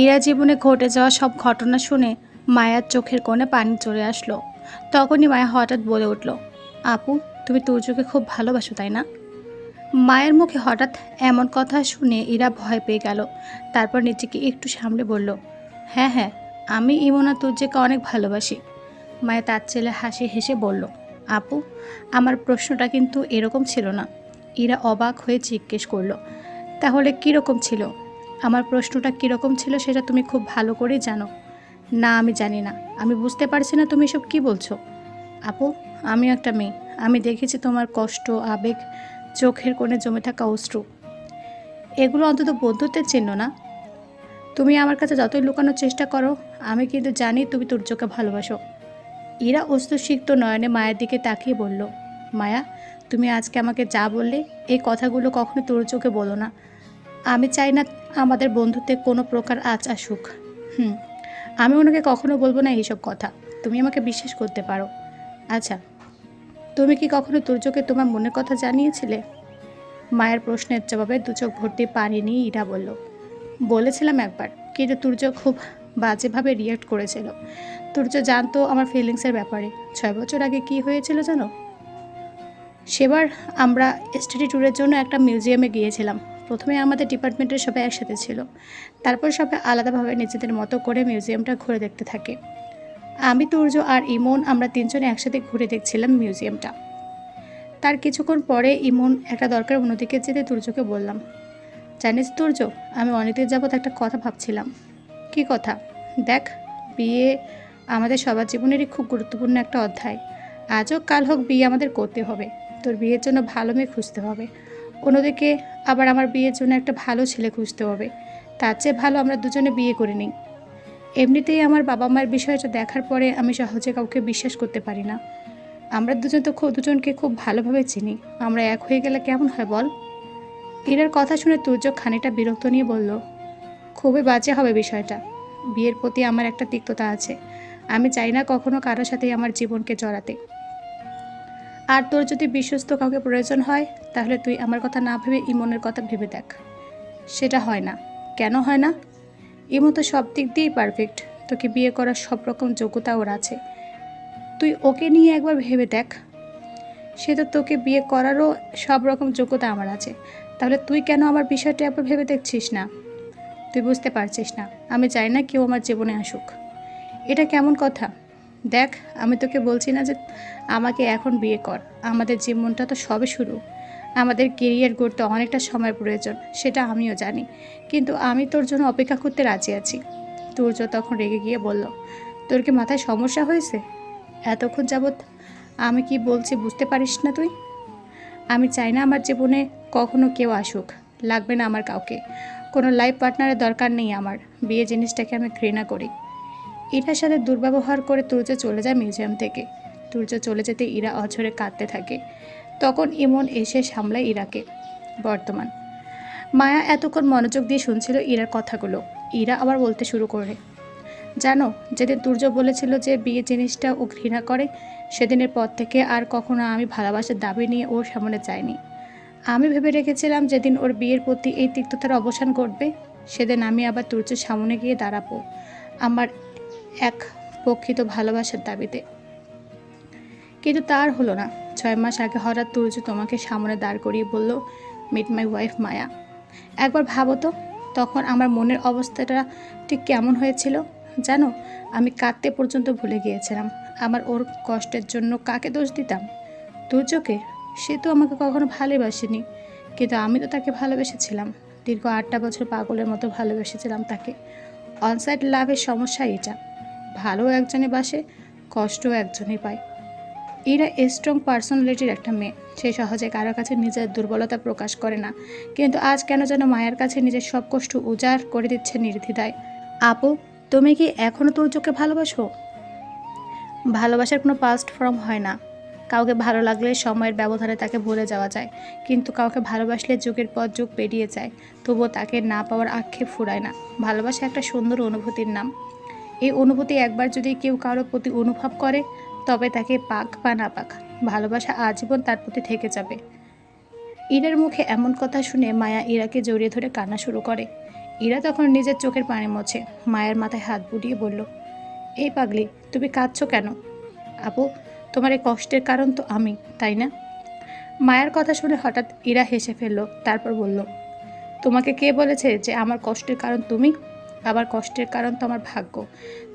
ইরা জীবনে ঘটে যাওয়া সব ঘটনা শুনে মায়ার চোখের কোণে পানি চলে আসলো। তখনই মায়া হঠাৎ বলে উঠল, আপু, তুমি তুর্যকে খুব ভালোবাসো, তাই না? মায়ের মুখে হঠাৎ এমন কথা শুনে ইরা ভয় পেয়ে গেল। তারপর নিজেকে একটু সামলে বলল হ্যাঁ হ্যাঁ আমি ইমনা তুর্যকে অনেক ভালোবাসি। মায়া তার ছেলে হাসি হেসে বলল, আপু, আমার প্রশ্নটা কিন্তু এরকম ছিল না। ইরা অবাক হয়ে জিজ্ঞেস করল, তাহলে কীরকম ছিল? আমার প্রশ্নটা কীরকম ছিল সেটা তুমি খুব ভালো করেই জানো। না, আমি জানি না। আমি বুঝতে পারছি না তুমি এসব কী বলছো। আপু আমি একটা মেয়ে। আমি দেখেছি তোমার কষ্ট, আবেগ, চোখের কোণে জমে থাকা অশ্রু। এগুলো অন্তত বন্ধুত্বের চিহ্ন না। তুমি আমার কাছে যতই লুকানোর চেষ্টা করো, আমি কিন্তু জানি তুমি তুর্যকে ভালোবাসো। ইরা অস্তুসিক্ত নয়নে মায়ের দিকে তাকিয়ে বলল, মায়া, তুমি আজকে আমাকে যা বললে, এই কথাগুলো কখনো তুর্যকে বলো না। আমি চাই না আমাদের বন্ধুত্বে কোনো প্রকার আজ আসুক হুম, আমি ওনাকে কখনো বলব না এইসব কথা। তুমি আমাকে বিশ্বাস করতে পারো। আচ্ছা তুমি কি কখনো তুর্যকে তোমার মনের কথা জানিয়েছিলে? মায়ের প্রশ্নের জবাবে দু চোখ ভর্তি পানি নিয়ে ইরা বলল, বলেছিলাম একবার, কিন্তু তুর্য খুব বাজেভাবে রিয়াক্ট করেছিল। তুর্য জানতো আমার ফিলিংসের ব্যাপারে। ছয় বছর আগে কি হয়েছিল জানো? সেবার আমরা স্টাডি ট্যুরের জন্য একটা মিউজিয়ামে গিয়েছিলাম। প্রথমে আমাদের ডিপার্টমেন্টের সবাই একসাথে ছিল। তারপর সবাই আলাদাভাবে নিজেদের মতো করে মিউজিয়ামটা ঘুরে দেখতে থাকে। আমি, তুর্য আর ইমন আমরা তিনজনে একসাথে ঘুরে দেখছিলাম মিউজিয়ামটা। তার কিছুক্ষণ পরে ইমন, একটা দরকার, অন্যদিকে যেতে তুর্যকে বললাম। জানিস তুর্য, আমি অনেকদিন যাবৎ একটা কথা ভাবছিলাম। কি কথা? দেখ, বিয়ে আমাদের সবার জীবনেরই খুব গুরুত্বপূর্ণ একটা অধ্যায়। আজ হোক কাল হোক বিয়ে আমাদের করতে হবে। তোর বিয়ের জন্য ভালো মেয়ে খুঁজতে হবে। অন্যদিকে আবার আমার বিয়ের জন্য একটা ভালো ছেলে খুঁজতে হবে। তার চেয়ে ভালো আমরা দুজনে বিয়ে করে নিই। এমনিতেই আমার বাবা মায়ের বিষয়টা দেখার পরে আমি সহজে কাউকে বিশ্বাস করতে পারি না। আমরা দুজন তো দুজনকে খুব ভালোভাবে চিনি। আমরা এক হয়ে গেলে কেমন হয় বল? ইরার কথা শুনে তুর্য খানিকটা বিরক্ত নিয়ে বলল, খুবই বাজে হবে বিষয়টা। বিয়ের প্রতি আমার একটা তিক্ততা আছে। আমি চাই না কখনো কারোর সাথেই আমার জীবনকে জড়াতে। আর তোর যদি বিশ্বস্ত কাউকে প্রয়োজন হয়, তাহলে তুই আমার কথা না ভেবে ইমনের কথা ভেবে দেখ। সেটা হয় না। কেন হয় না? ইমন তো সব দিক দিয়েই পারফেক্ট তোকে বিয়ে করার সব রকম যোগ্যতা ওর আছে। তুই ওকে নিয়ে একবার ভেবে দেখ। সে তো তোকে বিয়ে করারও সব রকম যোগ্যতা আমার আছে। তাহলে তুই কেন আমার বিষয়টা একবার ভেবে দেখছিস না? তুই বুঝতে পারছিস না। আমি চাই না কেউ আমার জীবনে আসুক। এটা কেমন কথা? দেখ, আমি তোকে বলছি না যে আমাকে এখন বিয়ে কর। আমাদের জীবনটা তো সবে শুরু। আমাদের কেরিয়ার গড়তে অনেকটা সময় প্রয়োজন, সেটা আমিও জানি। কিন্তু আমি তোর জন্য অপেক্ষা করতে রাজি আছি। তুর্য তখন রেগে গিয়ে বলল, তোর কি মাথায় সমস্যা হয়েছে? এতক্ষণ যাবৎ আমি কি বলছি বুঝতে পারিস না তুই? আমি চাই না আমার জীবনে কখনো কেউ আসুক। লাগবে না আমার কাউকে। কোনো লাইফ পার্টনারের দরকার নেই আমার। বিয়ে জিনিসটাকে আমি ঘৃণা করি। ইরার সাথে দুর্ব্যবহার করে তুর্য চলে যায় মিউজিয়াম থেকে। তুর্য চলে যেতে ইরা অঝরে কাঁদতে থাকে। তখন ইমন এসে সামলায় ইরাকে। বর্তমান। মায়া এতক্ষণ মনোযোগ দিয়ে শুনছিল ইরার কথাগুলো। ইরা আবার বলতে শুরু করে। জানো, যেদিন তুর্য বলেছিল যে বিয়ে জিনিসটা ও ঘৃণা করে, সেদিনের পর থেকে আর কখনো আমি ভালোবাসার দাবি নিয়ে ওর সামনে চাইনি আমি ভেবে রেখেছিলাম যেদিন ওর বিয়ের প্রতি এই তিক্ততার অবসান ঘটবে, সেদিন আমি আবার তুর্যের সামনে গিয়ে দাঁড়াবো। আমার এক প্রকৃত ভালোবাসার দাবিতে। কিন্তু তার হলো না। ছয় মাস আগে হঠাৎ তুর্য তোমাকে সামনে দাঁড় করিয়ে বলল মিট মাই ওয়াইফ মায়া। একবার ভাবো তো, তখন আমার মনের অবস্থাটা ঠিক কেমন হয়েছিল? জানো, আমি কাঁদতে পর্যন্ত ভুলে গিয়েছিলাম। আমার ওর কষ্টের জন্য কাকে দোষ দিতাম? তুর্যকে সে তো আমাকে কখনো ভালোবাসেনি। কিন্তু আমি তো তাকে ভালোবেসেছিলাম। দীর্ঘ আটটা বছর পাগলের মতো ভালোবেসেছিলাম তাকে। অনসাইড লাভের সমস্যা এটা ভালো একজনে বাসে কষ্ট একজনই পায়। এরা স্ট্রং পার্সোনালিটির একটা মেয়ে। সে সহজে কারও কাছে নিজের দুর্বলতা প্রকাশ করে না। কিন্তু আজ কেন যেন মায়ের কাছে নিজের সব কষ্ট উজাড় করে দিচ্ছে নির্দ্বিধায়। আপু, তুমি কি এখনও চোখে ভালোবাসো? ভালোবাসার কোনো পাস্ট ফর্ম হয় না। কাউকে ভালো লাগলে সময়ের ব্যবধানে তাকে ভুলে যাওয়া যায়। কিন্তু কাউকে ভালোবাসলে যুগের পর যুগ পেরিয়ে যায়। তবুও তাকে না পাওয়ার আক্ষেপ ফুরায় না। ভালোবাসা একটা সুন্দর অনুভূতির নাম। এই অনুভূতি একবার যদি কেউ কারও প্রতি অনুভব করে, তবে তাকে পাক বা না পাক, ভালোবাসা আজীবন তার প্রতি থেকে যাবে। ইরার মুখে এমন কথা শুনে মায়া ইরাকে জড়িয়ে ধরে কান্না শুরু করে। ইরা তখন নিজের চোখের পানি মোছে, মায়ের মাথায় হাত বুলিয়ে বলল, এই পাগলি, তুমি কাঁদছো কেন? আপু, তোমার এই কষ্টের কারণ তো আমি, তাই না? মায়ের কথা শুনে হঠাৎ ইরা হেসে ফেলল, তারপর বলল, তোমাকে কে বলেছে যে আমার কষ্টের কারণ তুমি? আমার কষ্টের কারণ তো আমার ভাগ্য।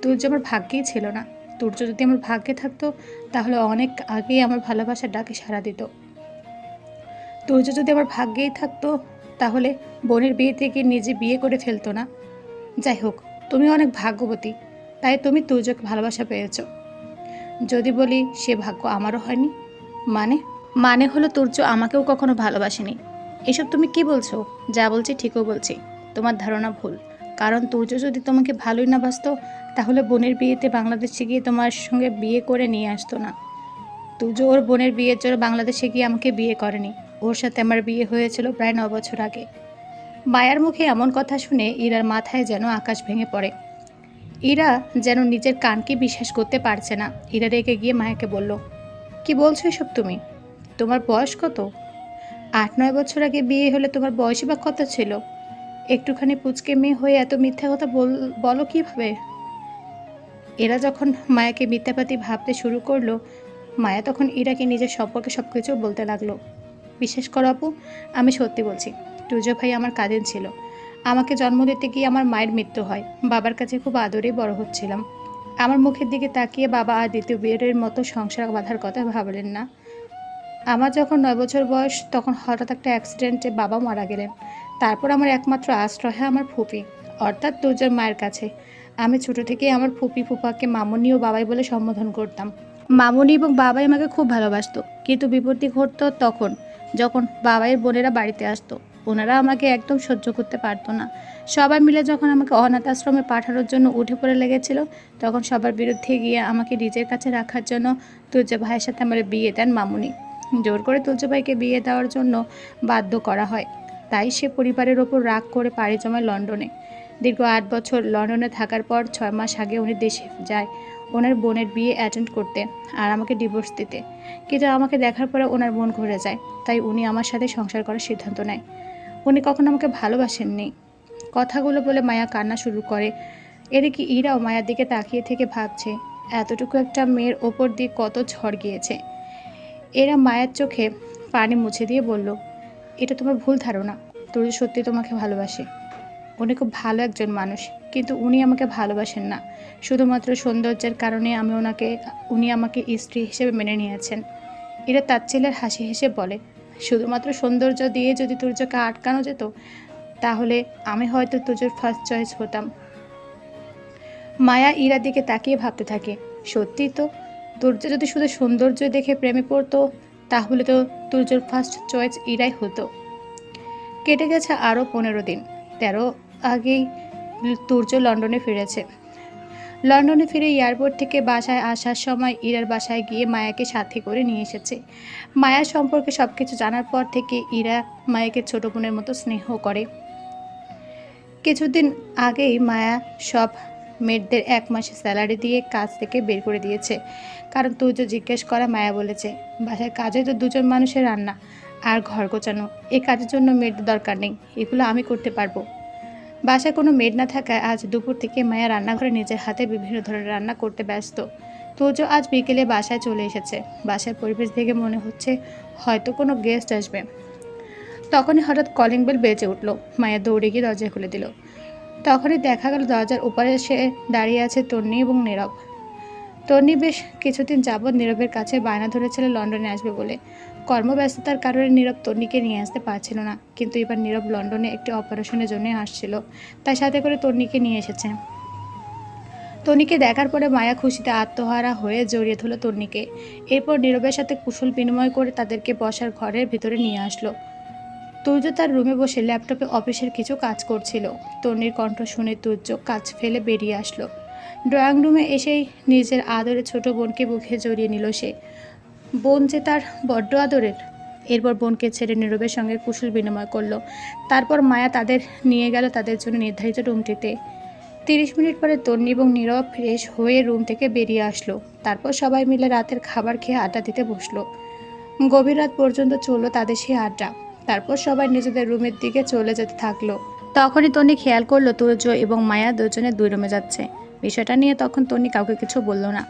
তুর্য আমার ভাগ্যেই ছিল না। তুর্য যদি আমার ভাগ্যে থাকতো, তাহলে অনেক আগেই আমার ভালোবাসার ডাকে সাড়া দিত। তুর্য যদি আমার ভাগ্যেই থাকতো, তাহলে বোনের বিয়ে থেকে নিজে বিয়ে করে ফেলতো না। যাই হোক, তুমি অনেক ভাগ্যবতী, তাই তুমি তুর্যকে ভালোবাসা পেয়েছ। যদি বলি, সে ভাগ্য আমারও হয়নি। মানে? মানে হলো তুর্য আমাকেও কখনো ভালোবাসেনি। এসব তুমি কি বলছো? যা বলছি ঠিকও বলছি। তোমার ধারণা ভুল। কারণ তুর্য যদি তোমাকে ভালোই না বাসতো, তাহলে বোনের বিয়েতে বাংলাদেশে গিয়ে তোমার সঙ্গে বিয়ে করে নিয়ে আসতো না। তুর্য ওর বোনের বিয়ের জন্য বাংলাদেশে গিয়ে আমাকে বিয়ে করেনি। ওর সাথে আমার বিয়ে হয়েছিল প্রায় ন বছর আগে। মায়ার মুখে এমন কথা শুনে ইরার মাথায় যেন আকাশ ভেঙে পড়ে। ইরা যেন নিজের কানকে বিশ্বাস করতে পারছে না। ইরা রেগে গিয়ে মায়াকে বলল, কি বলছো এসব তুমি? তোমার বয়স কত? আট, নয় বছর আগে বিয়ে হলে তোমার বয়সই বা কত ছিল? একটুখানি পুচকে মেয়ে হয়ে এত মিথ্যা কথা বল, বলো কীভাবে? এরা যখন মায়াকে মিথ্যাপাতি ভাবতে শুরু করল, মায়া তখন ইরাকে নিজের সম্পর্কে সব কিছু বলতে লাগল। বিশ্বাস করো আপু, আমি সত্যি বলছি, টুজো ভাই আমার কাজিন ছিল। আমাকে জন্ম দিতে গিয়ে আমার মায়ের মৃত্যু হয়। বাবার কাছে খুব আদরেই বড় হচ্ছিলাম। আমার মুখের দিকে তাকিয়ে বাবা আর দ্বিতীয় বিয়ের মতো সংসার বাঁধার কথা ভাবলেন না। আমার যখন নয় বছর বয়স, তখন হঠাৎ একটা অ্যাক্সিডেন্টে বাবা মারা গেলেন। তারপর আমার একমাত্র আশ্রয় হয় আমার ফুপি, অর্থাৎ তুর্যের মায়ের কাছে। আমি ছোটো থেকেই আমার ফুপি ফুপাকে মামনি ও বাবাই বলে সম্বোধন করতাম। মামনি এবং বাবাই আমাকে খুব ভালোবাসতো, কিন্তু বিপত্তি ঘটতো তখন, যখন বাবাইয়ের বোনেরা বাড়িতে আসতো। ওনারা আমাকে একদম সহ্য করতে পারতো না। সবাই মিলে যখন আমাকে অনাথ আশ্রমে পাঠানোর জন্য উঠে পড়ে লেগেছিল, তখন সবার বিরুদ্ধে গিয়ে আমাকে নিজের কাছে রাখার জন্য তুর্য ভাইয়ের সাথে আমার বিয়ে দেন মামুনি। জোর করে তুলজু ভাইকে বিয়ে দেওয়ার জন্য বাধ্য করা হয়। তাই সে পরিবারের ওপর রাগ করে পাড়ি জমায় লন্ডনে। দীর্ঘ আট বছর লন্ডনে থাকার পর ছয় মাস আগে উনি দেশে যায় ওনার বোনের বিয়ে অ্যাটেন্ড করতে আর আমাকে ডিভোর্স দিতে। কিন্তু আমাকে দেখার পরে ওনার বোন ঘুরে যায়, তাই উনি আমার সাথে সংসার করার সিদ্ধান্ত নেয়। উনি কখনো আমাকে ভালোবাসেননি। কথাগুলো বলে মায়া কান্না শুরু করে। এদিকে ইরাও মায়ার দিকে তাকিয়ে থেকে ভাবছে, এতটুকু একটা মেয়ের ওপর দিয়ে কত ঝড় গিয়েছে? এরা মায়ের চোখে পানি মুছে দিয়ে বলল এটা তোমার ভুল ধারণা। তুর্য সত্যি তোমাকে ভালোবাসে। উনি খুব ভালো একজন মানুষ, কিন্তু উনি আমাকে ভালোবাসেন না। শুধুমাত্র সৌন্দর্যের কারণে আমি ওনাকে, উনি আমাকে স্ত্রী হিসেবে মেনে নিয়েছেন। তার ছেলের হাসি হেসে বলে, শুধুমাত্র সৌন্দর্য দিয়ে যদি তুর্যকে আটকানো যেত, তাহলে আমি হয়তো তুর্যর ফার্স্ট চয়েস হতাম। মায়া ইরার দিকে তাকিয়ে ভাবতে থাকে সত্যি তো? তুর্য যদি শুধু সৌন্দর্য দেখে প্রেমে পড়তো তাহলে তো তুর্যর ফার্স্ট চয়েস ইরাই হতো। কেটে গেছে আরও পনেরো দিন। তেরো আগেই তুর্য লন্ডনে ফিরেছে। লন্ডনে ফিরে এয়ারপোর্ট থেকে বাসায় আসার সময় ইরার বাসায় গিয়ে মায়াকে সাথে করে নিয়ে এসেছে। মায়া সম্পর্কে সব কিছু জানার পর থেকে ইরা মায়াকে ছোট বোনের মতো স্নেহ করে। কিছুদিন আগেই মায়া সব মেয়েদের এক মাসে স্যালারি দিয়ে কাজ থেকে বের করে দিয়েছে। কারণ তুই তো জিজ্ঞেস করা মায়া বলেছে। বাসায় কাজে তো দুজন মানুষের রান্না আর ঘর গোছানো। এ কাজের জন্য মেয়েদের দরকার নেই। এগুলো আমি করতে পারব। বাসায় কোনো মেড না থাকায় আজ দুপুর থেকে মায়া রান্নাঘরে নিজের হাতে বিভিন্ন ধরনের রান্না করতে ব্যস্ত। তোজ আজ বিকেলে বাসায় চলে এসেছে। বাসার পরিবেশ দেখে মনে হচ্ছে হয়তো কোনো গেস্ট আসবে। তখনই হঠাৎ কলিং বেল বেজে উঠল। মায়া দৌড়ে গিয়ে দরজা খুলে দিল। তখনই দেখা গেল দরজার উপরে সে দাঁড়িয়ে আছে তন্নি এবং নীরব। তন্নি বেশ কিছুদিন যাবৎ নীরবের কাছে বায়না ধরেছিল লন্ডনে আসবে বলে। কর্মব্যস্ততার কারণে নীরব তন্নিকে নিয়ে আসতে পারছিল না, কিন্তু এবার নীরব লন্ডনে একটি অপারেশনের জন্য আসছিল। তাই সাথে করে তন্নিকে নিয়ে এসেছে। তন্নিকে দেখার পরে মায়া খুশিতে আত্মহারা হয়ে জড়িয়ে ধরল তন্নিকে। এরপর নীরবের সাথে কুশল বিনিময় করে তাদেরকে বসার ঘরের ভিতরে নিয়ে আসলো। তুর্য তার রুমে বসে ল্যাপটপে অফিসের কিছু কাজ করছিল। তন্নির কণ্ঠ শুনে তুর্য কাজ ফেলে বেরিয়ে আসলো। ড্রয়িং রুমে এসেই নিজের আদরে ছোট বোনকে বুকে জড়িয়ে নিল সে। বোন যে তার বড্ড আদরের, এরপর বোনকে ছেড়ে নীরবের সঙ্গে কুশল বিনিময় করল। তারপর মায়া তাদের নিয়ে গেল তাদের জন্য নির্ধারিত রুমটিতে। তিরিশ মিনিট পরে তন্নি এবং নীরব ফ্রেশ হয়ে রুম থেকে বেরিয়ে আসলো। তারপর সবাই মিলে রাতের খাবার খেয়ে আড্ডা দিতে বসল। গভীর রাত পর্যন্ত চলল তাদের সেই আড্ডা। তারপর সবাই নিজেদের রুমের দিকে চলে যেতে থাকল। তখনই তনি খেয়াল করল তুর্য এবং মায়া দুজনে দুই রুমে যাচ্ছে। বিষয়টা নিয়ে তখন তনি কাউকে কিছু বলল না।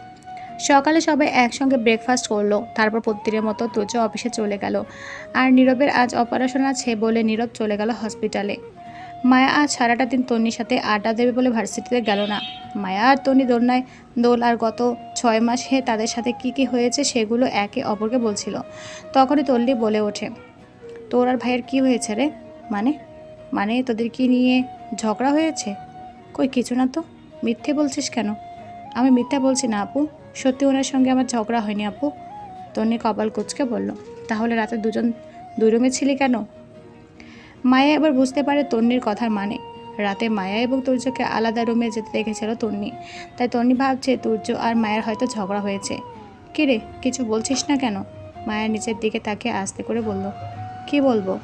সকালে সবাই একসঙ্গে ব্রেকফাস্ট করল, তারপর প্রতিদিনের মতো তুর্য অফিসে চলে গেল। আর নীরবের আজ অপারেশন আছে বলে নীরব চলে গেল হসপিটালে মায়া আজ সারাটা দিন তন্নির সাথে আড্ডা দেবে বলে ভার্সিটিতে গেল না। মায়া আর তন্নি দোলনায়, দোল আর গত ছয় মাসে তাদের সাথে কি কি হয়েছে সেগুলো একে অপরকে বলছিল। তখনই তল্লি বলে ওঠে তোর আর ভাইয়ের কি হয়েছে রে? মানে মানে তোদের কি নিয়ে ঝগড়া হয়েছে? কই, কিছু না তো। মিথ্যে বলছিস কেন? আমি মিথ্যা বলছি না আপু। সত্যি ওনার সঙ্গে আমার ঝগড়া হয়নি আপু। তন্নি কপাল কুচকে বলল, তাহলে রাতে দুজন, দুই রুমে ছিলি কেন? মায়া এবার বুঝতে পারে তন্নির কথার মানে। রাতে মায়া এবং তুর্যকে আলাদা রুমে যেতে দেখেছিল তন্নি। তাই তন্নি ভাবছে তুর্য আর মায়ের হয়তো ঝগড়া হয়েছে। কিরে কিছু বলছিস না কেন? মায়ের নিচের দিকে তাকে আস্তে করে বলল কি বলব?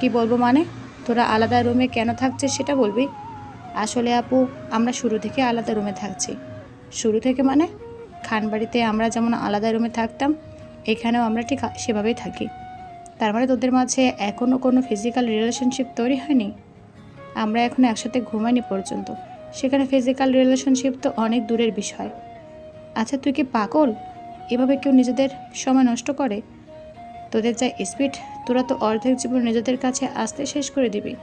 কি বলব মানে? তোরা আলাদা রুমে কেন থাকছিস সেটা বলবি? আসলে আপু, আমরা শুরু থেকে আলাদা রুমে থাকছি। শুরু থেকে মানে? খানবাড়িতে আমরা যেমন আলাদা রুমে থাকতাম, এখানেও আমরা ঠিক সেভাবেই থাকি। তার মানে তোদের মাঝে এখনও কোনো ফিজিক্যাল রিলেশনশিপ তৈরি হয়নি? আমরা এখন একসাথে ঘুমাইনি পর্যন্ত। সেখানে ফিজিক্যাল রিলেশনশিপ তো অনেক দূরের বিষয়। আচ্ছা তুই কি পাগল? এভাবে কেউ নিজেদের সময় নষ্ট করে? তোদের যা স্পিড তোরা তো অর্ধেক জীবন নিজেদের কাছে আসতে শেষ করে দিবি।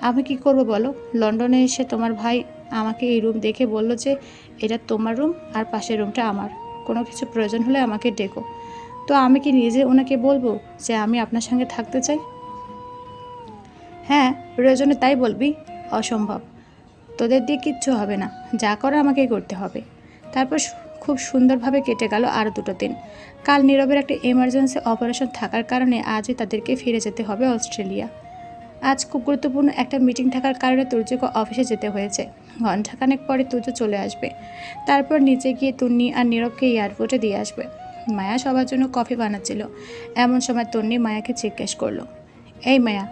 আমি কি করব বলো? লন্ডনে এসে তোমার ভাই আমাকে এই রুম দেখে বলল যে, এটা তোমার রুম আর পাশের রুমটা আমার। কোনো কিছু প্রয়োজন হলে আমাকে ডেকো। তো আমি কি নিজে ওনাকে বলব যে, আমি আপনার সঙ্গে থাকতে চাই? হ্যাঁ প্রয়োজনে তাই বলবি। অসম্ভব। তোদের দিয়ে কিচ্ছু হবে না। যা করে আমাকেই করতে হবে। তারপর খুব সুন্দরভাবে কেটে গেল আরও দুটো দিন। কাল নীরবের একটা এমার্জেন্সি অপারেশন থাকার কারণে আজই তাদেরকে ফিরে যেতে হবে অস্ট্রেলিয়া। আজ খুব গুরুত্বপূর্ণ একটা মিটিং থাকার কারণে তুর্যকে অফিসে যেতে হয়েছে। ঘণ্টাখানেক পরে তুর্য চলে আসবে। তারপর নিচে গিয়ে তন্নি আর নীরবকে এয়ারপোর্টে দিয়ে আসবে। মায়া সবার জন্য কফি বানাচ্ছিল। এমন সময় তন্নি মায়াকে জিজ্ঞেস করল, এই মায়া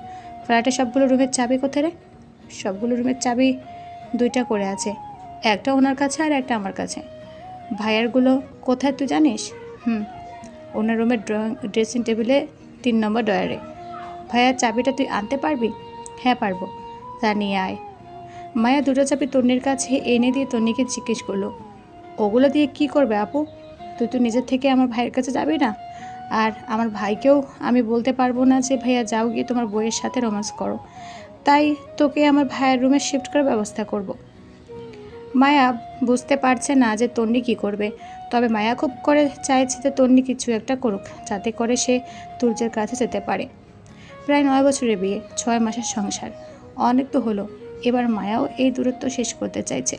ফ্ল্যাটের সবগুলো রুমের চাবি কোথায় রে? সবগুলো রুমের চাবি দুইটা করে আছে, একটা ওনার কাছে আর একটা আমার কাছে। ভাইয়ারগুলো কোথায় তুই জানিস? হুম, ওনার রুমের ড্রয়িং, ড্রেসিং টেবিলে তিন নম্বর ডয়ারে ভাইয়ার চাবিটা তুই আনতে পারবি? হ্যাঁ পারব। তা নিয়ে আয়। মায়া দুটো চাবি তন্নির কাছে এনে দিয়ে তন্নিকে জিজ্ঞেস করল, ওগুলো দিয়ে কি করবে আপু? তুই তো নিজের থেকে আমার ভাইয়ের কাছে যাবি না। আর আমার ভাইকেও আমি বলতে পারব না যে, ভাইয়া, যাও গিয়ে তোমার বইয়ের সাথে রোমান্স করো। তাই তোকে আমার ভাইয়ের রুমে শিফট করার ব্যবস্থা করব। মায়া বুঝতে পারছে না যে তন্নি কি করবে। তবে মায়া খুব করে চাইছে যে তন্নি কিছু একটা করুক, যাতে করে সে তুর্যের কাছে যেতে পারে। প্রায় নয় বছরের বিয়ে, ছয় মাসের সংসার। অনেক তো হলো, এবার মায়াও এই দূরত্ব শেষ করতে চাইছে।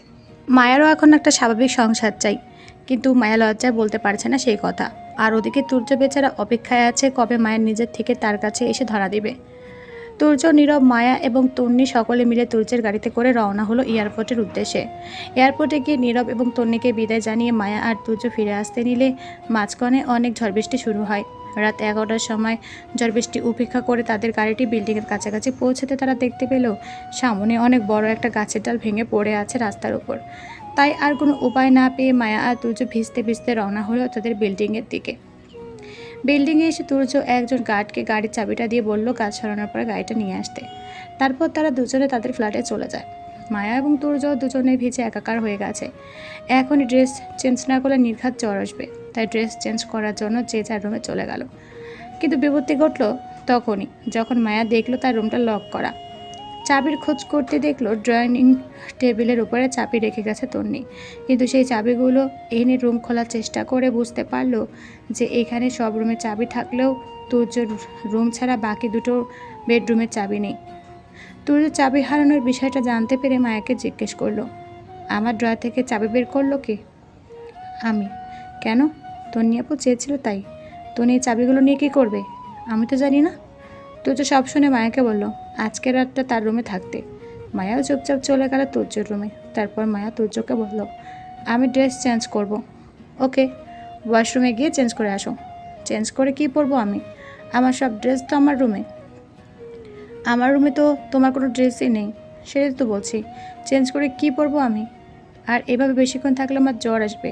মায়ারও এখন একটা স্বাভাবিক সংসার চাই, কিন্তু মায়া লজ্জায় বলতে পারছে না সেই কথা। আর ওদিকে তুর্য বেচারা অপেক্ষায় আছে কবে মায়ের নিজের থেকে তার কাছে এসে ধরা দিবে। তুর্য, নীরব, মায়া এবং তন্নি সকলে মিলে তুর্যের গাড়িতে করে রওনা হলো এয়ারপোর্টের উদ্দেশ্যে। এয়ারপোর্টে গিয়ে নীরব এবং তন্নিকে বিদায় জানিয়ে মায়া আর তুর্য ফিরে আসতে নিলে মাঝখানে অনেক ঝড় বৃষ্টি শুরু হয়। রাত এগারোটার সময় ঝড় বৃষ্টি উপেক্ষা করে তাদের গাড়িটি বিল্ডিংয়ের কাছাকাছি পৌঁছাতে তারা দেখতে পেল, সামনে অনেক বড় একটা গাছের ডাল ভেঙে পড়ে আছে রাস্তার উপর। তাই আর কোনো উপায় না পেয়ে মায়া আর তুর্য ভিজতে ভিজতে রওনা হলো তাদের বিল্ডিংয়ের দিকে। বিল্ডিংয়ে এসে তুর্য একজন গার্ডকে গাড়ির চাবিটা দিয়ে বলল কাজ সরানোর পরে গাড়িটা নিয়ে আসতে। তারপর তারা দুজনে তাদের ফ্ল্যাটে চলে যায়। মায়া এবং তুর্য দুজনে ভিজে একাকার হয়ে গেছে। এখনই ড্রেস চেঞ্জ না করলে নির্ঘাত জ্বর আসবে, তাই ড্রেস চেঞ্জ করার জন্য যে যার রুমে চলে গেল। কিন্তু বিপত্তি ঘটল তখনই, যখন মায়া দেখল তার রুমটা লক করা। চাবির খোঁজ করতে দেখল ড্রয়িং টেবিলের উপরে চাবি রেখে গেছে তন্নি। কিন্তু সেই চাবিগুলো এনে রুম খোলার চেষ্টা করে বুঝতে পারল যে এখানে সব রুমে চাবি থাকলেও তুর্যর রুম ছাড়া বাকি দুটো বেডরুমের চাবি নেই। তুর্য চাবি হারানোর বিষয়টা জানতে পেরে মায়াকে জিজ্ঞেস করল, আমার ড্রয়ার থেকে চাবি বের করল কে? আমি। কেন? তন্নি আপু চেয়েছিল তাই। তনি এই চাবিগুলো নিয়ে কী করবে? আমি তো জানি না। তুর্য সব শুনে মায়াকে বলল আজকের রাতটা তার রুমে থাকতে। মায়াও চুপচাপ চলে গেল তুর্যর রুমে। তারপর মায়া তুর্যকে বলল, আমি ড্রেস চেঞ্জ করব। ওকে, ওয়াশরুমে গিয়ে চেঞ্জ করে আসো। চেঞ্জ করে কি পরবো আমি? আমার সব ড্রেস তো আমার রুমে। আমার রুমে তো তোমার কোনো ড্রেসই নেই। সেটাই তো বলছি, চেঞ্জ করে কি পরবো আমি? আর এভাবে বেশিক্ষণ থাকলে আমার জ্বর আসবে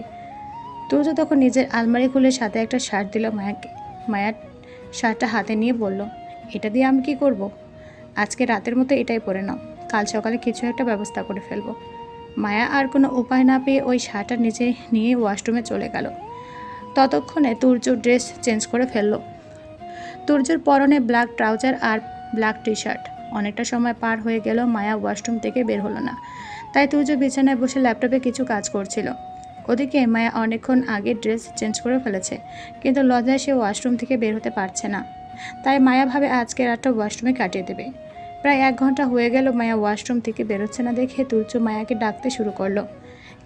তুর্য তখন নিজের আলমারি খুলে সাথে একটা শার্ট দিল মায়াকে। মায়ার শার্টটা হাতে নিয়ে বলল, এটা দিয়ে আমি কি করব? আজকে রাতের মতো এটাই পরে নাও। কাল সকালে কিছু একটা ব্যবস্থা করে ফেলব। মায়া আর কোনো উপায় না পেয়ে ওই শার্টটা নিচে নিয়ে ওয়াশরুমে চলে গেল। ততক্ষণে তুর্য ড্রেস চেঞ্জ করে ফেলল। তুর্যর পরনে ব্ল্যাক ট্রাউজার আর ব্ল্যাক টি শার্ট অনেকটা সময় পার হয়ে গেল, মায়া ওয়াশরুম থেকে বের হলো না। তাই তুর্য বিছানায় বসে ল্যাপটপে কিছু কাজ করছিল। ওদিকে মায়া অনেকক্ষণ আগে ড্রেস চেঞ্জ করে ফেলেছে, কিন্তু লজ্জায় সে ওয়াশরুম থেকে বের হতে পারছে না। তাই মায়া ভাবে আজকে রাতটা ওয়াশরুমে কাটিয়ে দেবে। প্রায় এক ঘণ্টা হয়ে গেল মায়া ওয়াশরুম থেকে বেরোচ্ছে না দেখে তুর্য মায়াকে ডাকতে শুরু করল।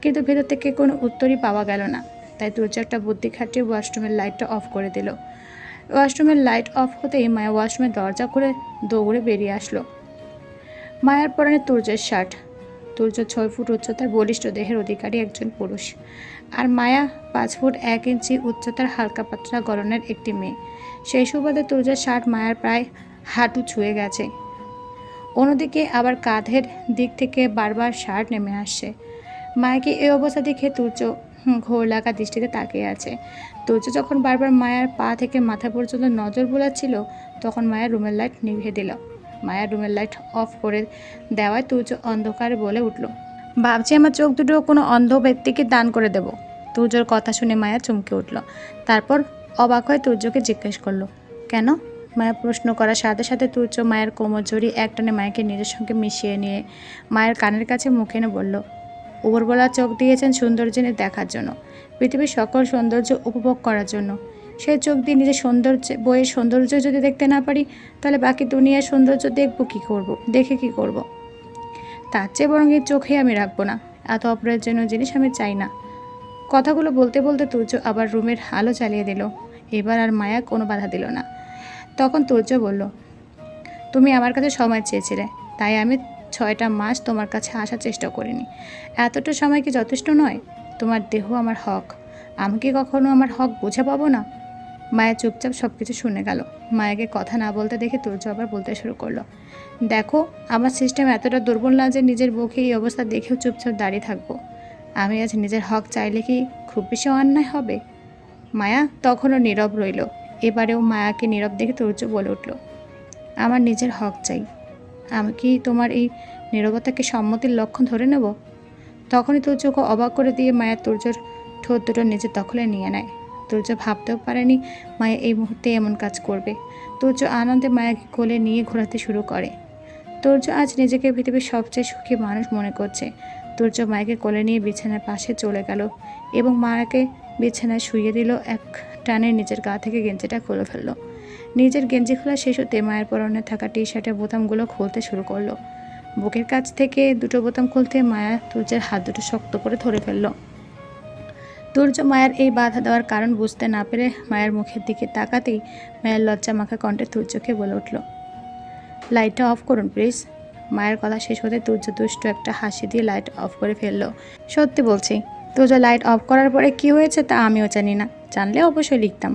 কিন্তু ভেতর থেকে কোনো উত্তরই পাওয়া গেল না। তাই তুর্য একটা বুদ্ধি খাটিয়ে ওয়াশরুমের লাইটটা অফ করে দিল। ওয়াশরুমের লাইট অফ হতেই মায়া ওয়াশরুমের দরজা করে দৌড়ে বেরিয়ে আসলো। মায়ার পরনে তুর্যের শার্ট। তুর্য ছয় ফুট উচ্চতার বলিষ্ঠ দেহের অধিকারী একজন পুরুষ। আর মায়া পাঁচ ফুট এক ইঞ্চি উচ্চতার হালকা পাতলা গরনের একটি মেয়ে। সেই সুবাদে তুর্যের শার্ট মায়ার প্রায় হাঁটু ছুঁয়ে গেছে। অন্যদিকে আবার কাঁধের দিক থেকে বারবার শার্ট নেমে আসছে। মায়াকে এই অবস্থা দেখে তুর্য ঘোর লাগা দৃষ্টিতে তাকিয়ে আছে। তুর্য যখন বারবার মায়ার পা থেকে মাথা পর্যন্ত নজর বোলাচ্ছিল, তখন মায়ের রুমের লাইট নিভিয়ে দিল। মায়ের রুমের লাইট অফ করে দেওয়ায় তুর্য অন্ধকার বলে উঠল, ভাবছি আমার চোখ দুটো কোনো অন্ধ ব্যক্তিকে দান করে দেব। তুর্যর কথা শুনে মায়া চমকে উঠল। তারপর অবাক হয়ে তুর্যকে জিজ্ঞেস করল, কেন? মায়া প্রশ্ন করার সাথে সাথে তুর্য মায়ের কোমর জড়িয়ে একটানে মায়াকে নিজের সঙ্গে মিশিয়ে নিয়ে মায়ের কানের কাছে মুখে এনে বলল উপরবেলা চোখ দিয়েছেন সৌন্দর্যের দেখার জন্য, পৃথিবীর সকল সৌন্দর্য উপভোগ করার জন্য। সেই চোখ দিয়ে নিজের সৌন্দর্য, বইয়ের সৌন্দর্য যদি দেখতে না পারি, তাহলে বাকি দুনিয়ার সৌন্দর্য দেখব কী করব, দেখে কি করব। তার চেয়ে বরং এই চোখে আমি রাখব না, এত অপ্রয়োজনীয় জিনিস আমি চাই না। কথাগুলো বলতে বলতে তুর্য আবার রুমের আলো চালিয়ে দিল। এবার আর মায়া কোনো বাধা দিল না। তখন তুর্য বলল, তুমি আমার কাছে সময় চেয়েছিলে, তাই আমি ছয়টা মাস তোমার কাছে আসার চেষ্টা করিনি। এতটা সময় কি যথেষ্ট নয়? তোমার দেহ আমার হক। আমি কি কখনো আমার হক বুঝে পাবো না? মায়া চুপচাপ সব কিছু শুনে গেল। মায়াকে কথা না বলতে দেখে তুর্য আবার বলতে শুরু করল, দেখো, আমার সিস্টেম এতটা দুর্বল না যে নিজের বুকে এই অবস্থা দেখেও চুপচাপ দাঁড়িয়ে থাকব। আমি আজ নিজের হক চাইলে কি খুব বেশি অন্যায় হবে? মায়া তখনও নীরব রইল। এবারেও মায়াকে নীরব দেখে তুর্য বলে উঠল, আমার নিজের হক চাই। আমি কি তোমার এই নীরবতাকে সম্মতির লক্ষণ ধরে নেব? তখনই তুর্যকে অবাক করে দিয়ে মায়া তুর্যর ঠোঁট দুটো নিজের দখলে নিয়ে নেয়। তুর্য ভাবতেও পারেনি মায়া এই মুহূর্তে এমন কাজ করবে। তুর্য আনন্দে মায়াকে কোলে নিয়ে ঘোরাতে শুরু করে। তুর্য আজ নিজেকে পৃথিবীর সবচেয়ে সুখী মানুষ মনে করছে। তুর্য মায়াকে কোলে নিয়ে বিছানার পাশে চলে গেল এবং মায়াকে বিছানায় শুইয়ে দিল এক টানে নিজের গা থেকে গেঞ্জিটা খুলে ফেলল। নিজের গেঞ্জি খোলা শেষ হতে মায়ের পরনে থাকা টি শার্টের বোতামগুলো খুলতে শুরু করল। বুকের কাছ থেকে দুটো বোতাম খুলতে মায়া তুর্যের হাত দুটো শক্ত করে ধরে ফেলল। তুর্য মায়ের এই বাধা দেওয়ার কারণ বুঝতে না পেরে মায়ের মুখের দিকে তাকাতেই মায়ের লজ্জা মাখা কণ্ঠে তুর্যকে বলে উঠল লাইটটা অফ করুন প্লিজ মায়ের কথা শেষ হতে তুর্য দুষ্ট একটা হাসি দিয়ে লাইট অফ করে ফেলল। সত্যি বলছি তুর্য লাইট অফ করার পরে কি হয়েছে তা আমিও জানি না। জানলে অবশ্যই লিখতাম।